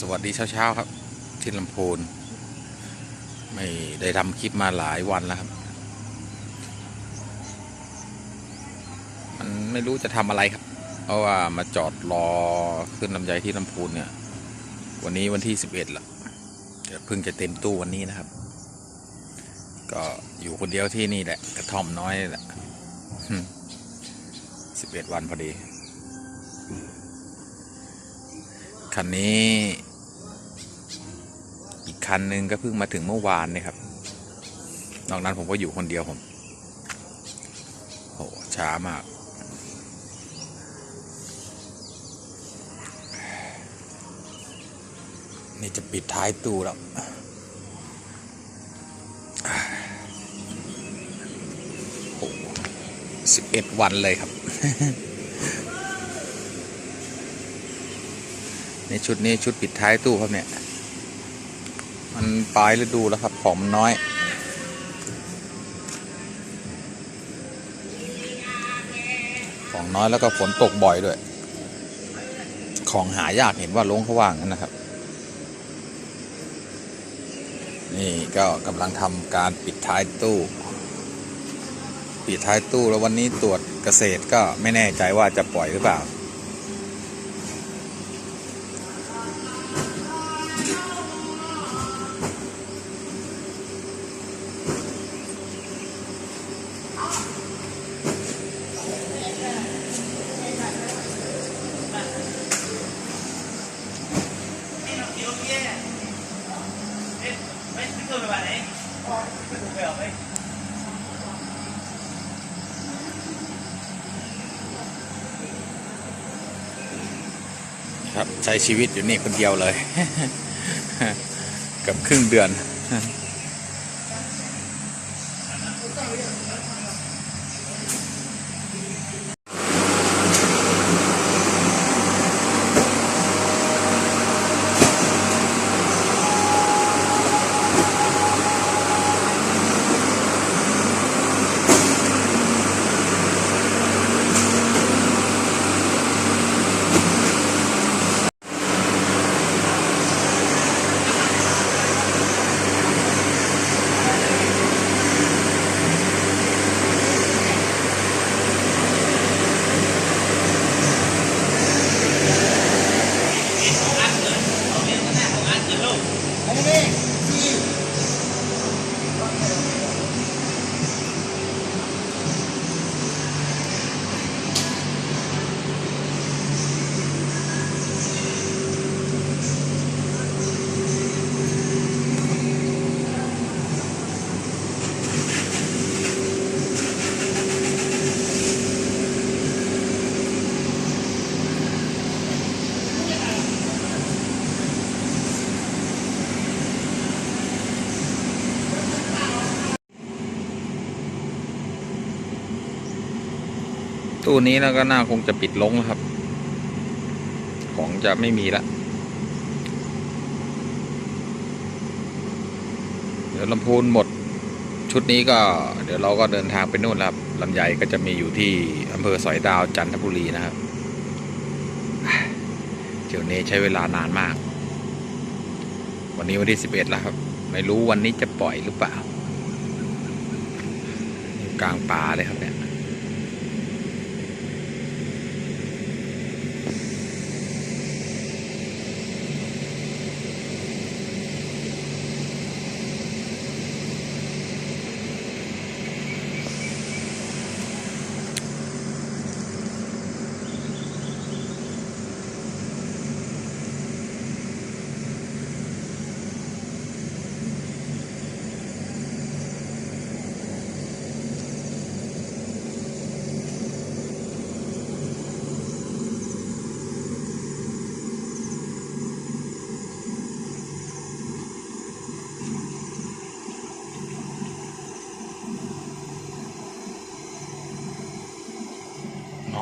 สวัสดีเช้าๆครับที่ลำพูนไม่ได้ทำคลิปมาหลายวันแล้วครับ มันไม่รู้จะทำอะไรครับ เพราะว่ามาจอดรอขึ้นลำไยที่ลำพูนเนี่ย วันนี้วันที่สิบเอ็ดละเดี๋ยวเพิ่งจะเต็มตู้วันนี้นะครับ ก็อยู่คนเดียวที่นี่แหละ กระท่อมน้อยแหละสิบเอ็ดวันพอดีคันนี้ อีกคันหนึ่งก็เพิ่งมาถึงเมื่อวานนี่ครับ นอกนั้นผมก็อยู่คนเดียวผมโหช้ามากนี่จะปิดท้ายตู้แล้วโอ้สิบเอ็ดวันเลยครับ ในชุดนี้ชุดปิดท้ายตู้ครับเนี่ย มันปลายฤดูแล้วครับ ของมันน้อยของน้อยแล้วก็ฝนตกบ่อยด้วย ของหายากเห็นว่าลงเขาว่างนั้นนะครับ นี่ก็กำลังทำการปิดท้ายตู้ ปิดท้ายตู้แล้ววันนี้ตรวจเกษตรก็ไม่แน่ใจว่าจะปล่อยหรือเปล่า ครับใช้ชีวิตอยู่นี่คนเดียวเลย กับครึ่งเดือน ตู้นี้แล้วก็น่าคงจะปิดลงแล้วครับ ของจะไม่มีละเดี๋ยวลำพูนหมดชุดนี้ก็เดี๋ยวเราก็เดินทางไปนู่นแล้วครับลำใหญ่ก็จะมีอยู่ที่อำเภอสอยดาวจันทบุรีนะครับเดี๋ยวนี้ใช้เวลานานมาก วันนี้วันที่สิบเอ็ดแล้วครับ ไม่รู้วันนี้จะปล่อยหรือเปล่า กลางป่าเลยครับเนี่ย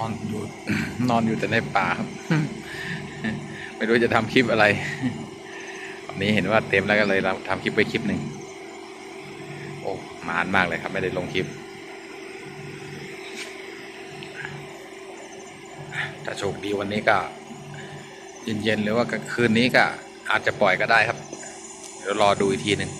อนอยู่ นอนอยู่แต่ในป่าครับ ไม่รู้จะทำคลิปอะไรวันนี้เห็นว่าเต็มแล้วก็เลยเราทำคลิปไปคลิปหนึ่งโอ้มานมากเลยครับ ไม่ได้ลงคลิปถ้าโชคดีวันนี้ก็เย็นๆหรือว่ากลางคืนนี้ก็อาจจะปล่อยก็ได้ครับ เดี๋ยวรอดูอีกทีหนึ่ง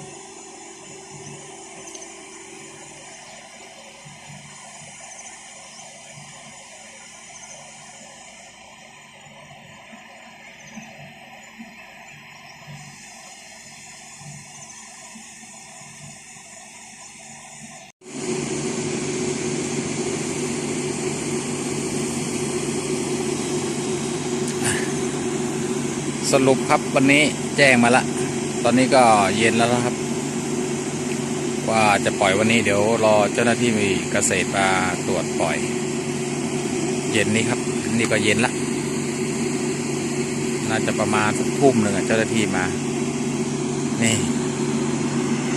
สรุปครับวันนี้แจ้งมาละ ตอนนี้ก็เย็นแล้วนะครับ ว่าจะปล่อยวันนี้เดี๋ยวรอเจ้าหน้าที่มีเกษตรมาตรวจปล่อย เย็นนี้ครับ นี่ก็เย็นละ น่าจะประมาณสักทุ่มหนึ่งเจ้าหน้าที่มา นี่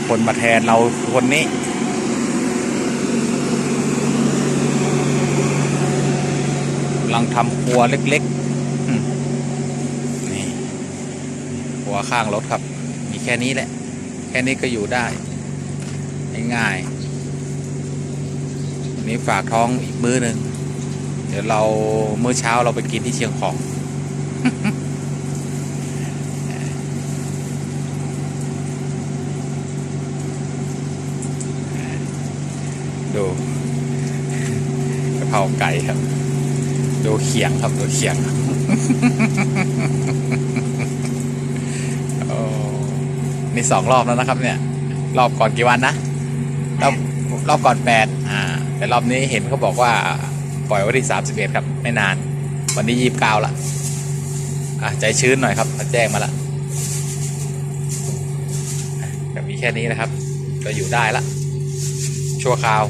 คนมาแทนเราคนนี้กำลังทำครัวเล็ก ๆอืมนี่ครั วข้างรถครับ มีแค่นี้แหละ แค่นี้ก็อยู่ได้ ง่ายๆนี้ฝากท้องอีกมื้อหนึ่งเดี๋ยวเราเมื้อเช้าเราไปกินที่เชียงของ ดูกะเพราไก่ครับ ดูเขียงครับ ดูเขียง โอ้ นี่สองรอบแล้วนะครับ เนี่ย รอบก่อนกี่วันนะรอบรอบก่อนแปดอ่า แต่รอบนี้เห็นเขาบอกว่าปล่อยวันที่สามสิบเอ็ดครับ ไม่นาน วันนี้ยี่สิบเก้าละอะใจชื้นหน่อยครับมาแจ้งมาละก็มีแค่นี้นะครับก็อยู่ได้ละ ชั่วคราว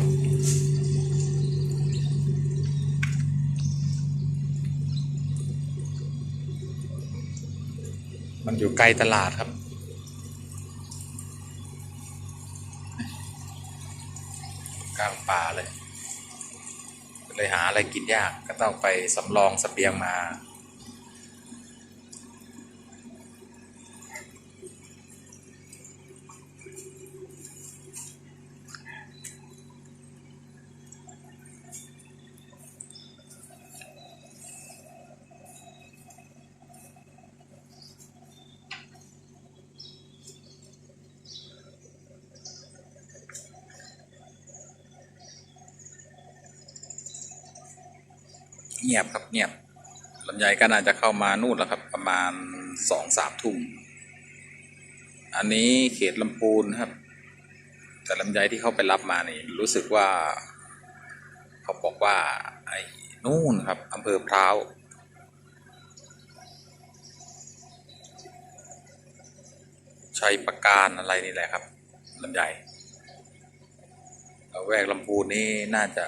มันอยู่ใกล้ตลาดครับ กลางป่าเลย เลยหาอะไรกินยากก็ต้องไปสำรองสเสบียงมา เงียบครับเงียบลำไยก็น่าจะเข้ามานู่นแล้วครับ ประมาณสองสามทุ่ม อันนี้เขตลำพูนครับ แต่ลำไยที่เขาไปรับมานี่รู้สึกว่า เขาบอกว่าไอ้นู่นครับอำเภอพร้าวชัยประการอะไรนี่แหละครับลำไยเอาแวกลำพูนนี่น่าจะ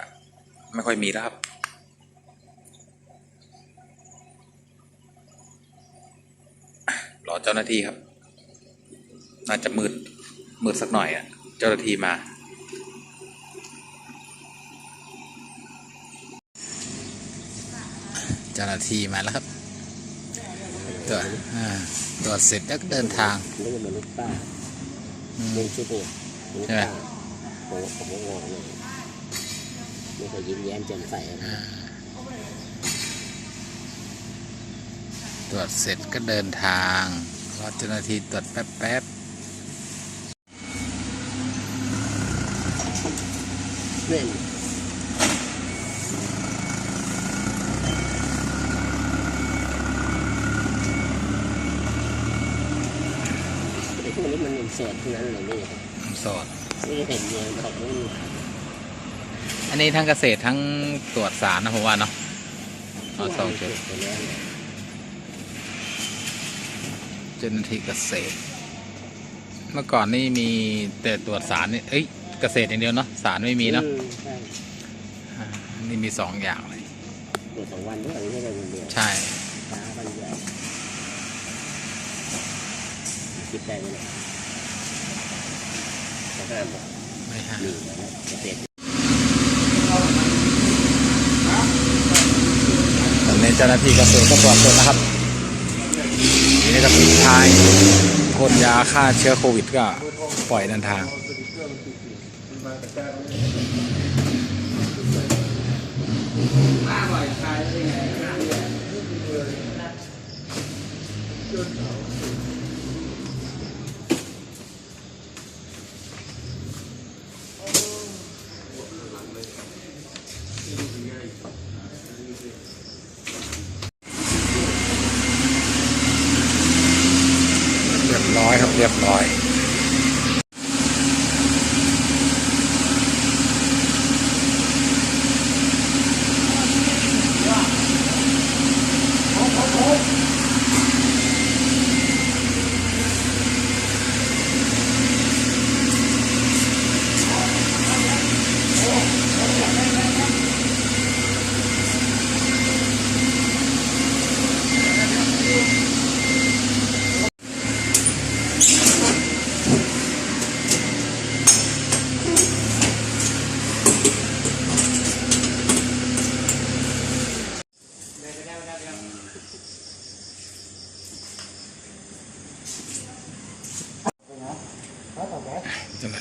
ไม่ค่อยมีแล้วครับ อเจ้าหน้าที่ครับ น่าจะมืด มืดสักหน่อยอะ เจ้าหน้าที่มา เจ้าหน้าที่มาแล้วครับตัวจอ่าตรวจเสร็จแล้วก็เดินทางนึกว่าเหมือนลูกป้าอืมเลี้ยงชุดเนี่ยลูกใช่ไหมป้าผมผมก็งงเลยไม่เคยยิ้มแย้มแจ่มใสนะ ตรวจเสร็จก็เดินทางรอเจ้าหน้าที่ตรวจแป๊บเนี่ยไอ้พวกนี้มันโสดทั้งนั้นเลยนี่ครับๆโสดไม่ได้เห็นเมียเขาไม่มีอันนี้ทั้งเกษตรทั้งตรวจสารนะผมว่าเนาะเอาสองจุดไปแล้ว เจ้าหน้าที่เกษตร เมื่อก่อนนี่มีแต่ตรวจสารนี่เอ้ยเกษตรอย่างเดียวเนาะสารไม่มีเนาะอืใช่อ่านี่มีสองอย่างเลย ตรวจสองวันด้วยไม่ใช่วันเดียวใช่ ช้าวันใหญ่คิดได้ไหมเนี่ยเขาห้ามบอกไม่ห้ามีนะเกษตร ตอนนี้เจ้าหน้าที่เกษตรก็ตรวจเสร็จแล้วครับที นี้ก็ปิดท้ายพ่นยาฆ่าเชื้อโควิดก็ปล่อยเดินทางเ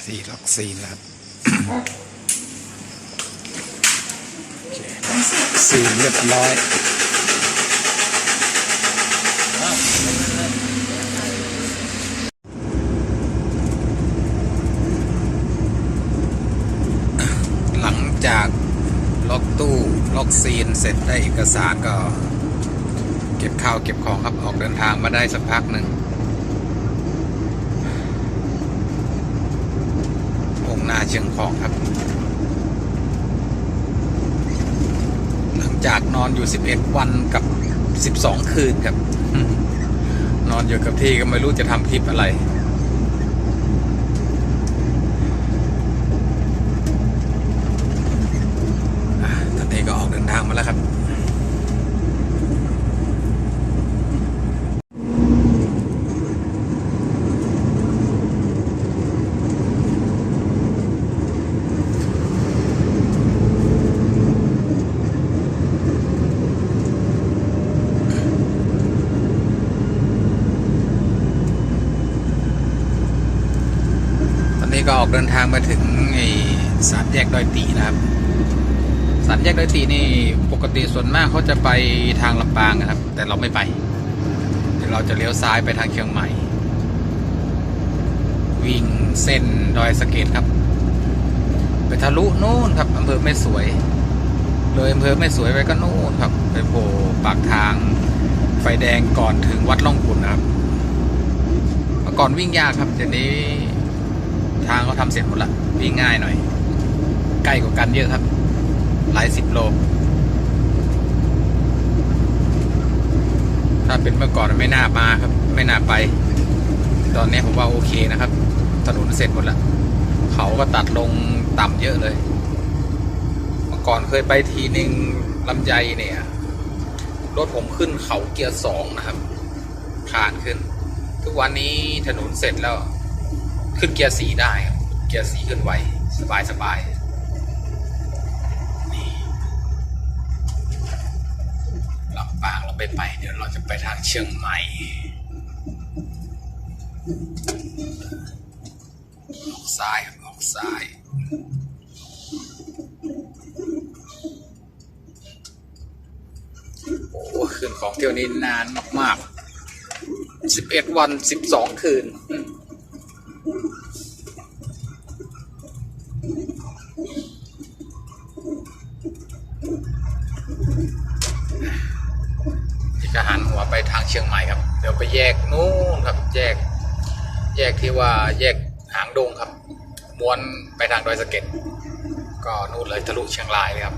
ที่ล็อกซีนแล้วครับโอเคซีนเรียบร้อยหลังจากล็อกตู้ล็อกซีนเสร็จได้เอกสารก็ เก็บข้าวเก็บของครับออกเดินทางมาได้สักพักหนึ่ง องค์ หน้าเชียงของครับ หลังจากนอนอยู่11วันกับ12คืนครับ นอนอยู่กับที่ก็ไม่รู้จะทำคลิปอะไร อะตอนนี้ก็ออกเดินทางมาแล้วครับ ตอ นี้ก็ออกเดินทางมาถึงไอ้สามแยกดอยตีนะครับสามแยกดอยตีนี่ปกติส่วนมากเขาจะไปทางลำปางนะครับ แต่เราไม่ไปเดี๋ยวเราจะเลี้ยวซ้ายไปทางเชียงใหม่ วิ่งเส้นดอยสะเก็ดครับ ไปทะลุนู่นครับอำเภอแม่สวย เลยอำเภอแม่สวยไปก็นู่นครับไปโผล่ปากทางไฟแดงก่อนถึงวัดล่องขุนนะครับมาก่อนวิ่งยากครับเดี๋ยวนี้ ทางเขาทำเสร็จหมดละวิ่งง่ายหน่อย ใกล้กว่ากันเยอะครับ หลายสิบโล ถ้าเป็นเมื่อก่อนไม่น่ามาครับ ไม่น่าไป ตอนนี้ผมว่าโอเคนะครับ ถนนเสร็จหมดละเขาก็ตัดลงต่ำเยอะเลย เมื่อก่อนเคยไปทีหนึ่งลำไยเนี่ยรถผมขึ้นเขาเกียร์สองนะครับคานขึ้น ทุกวันนี้ถนนเสร็จแล้ว ขึ้นเกียร์สีได้ครับเกียร์สีขึ้นไวสบายสบายนี่ลำปางเราไปไปเดี๋ยวเราจะไปทางเชียงใหม่ออกซ้ายครับออกซ้ายโอ้คืนของเที่ยวนี้นานมากๆ 11 วัน 12 คืน่ว่าแยกหางดงครับ ม้วนไปทางดอยสะเก็ดก็นู่นเลยทะลุเชียงรายเลยครับ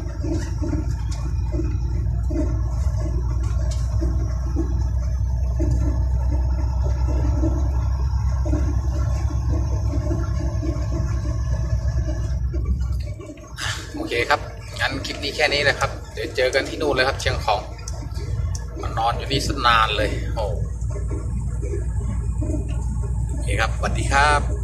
โอเคครับ งั้นคลิปนี้แค่นี้นะครับ เดี๋ยวเจอกันที่นู่นเลยครับเชียงของ มันนอนอยู่นี่สนานเลยโอ้ ครับสวัสดีครับ